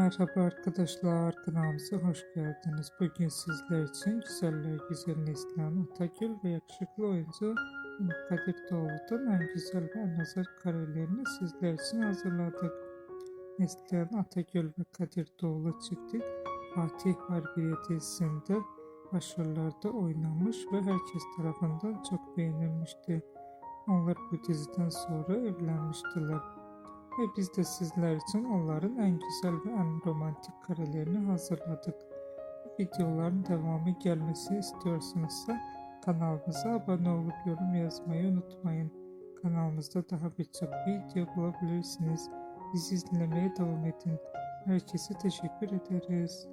Merhaba arkadaşlar, kanalımıza hoş geldiniz. Bugün sizler için güzeller güzel Neslihan Atagül ve yakışıklı oyuncu Kadir Doğulu'dan en güzel ve en özel karelerini sizler için hazırladık. Neslihan Atagül ve Kadir Doğulu çifti Fatih Harbiye dizisinde başrollerde oynamış ve herkes tarafından çok beğenilmişti. Onlar bu diziden sonra evlenmiştiler ve biz de sizler için onların en güzel ve en romantik karelerini hazırladık. Videoların devamı gelmesi istiyorsanızsa kanalımıza abone olup yorum yazmayı unutmayın. Kanalımızda daha birçok video bulabilirsiniz. Bizi izlemeye devam edin. Herkese teşekkür ederiz.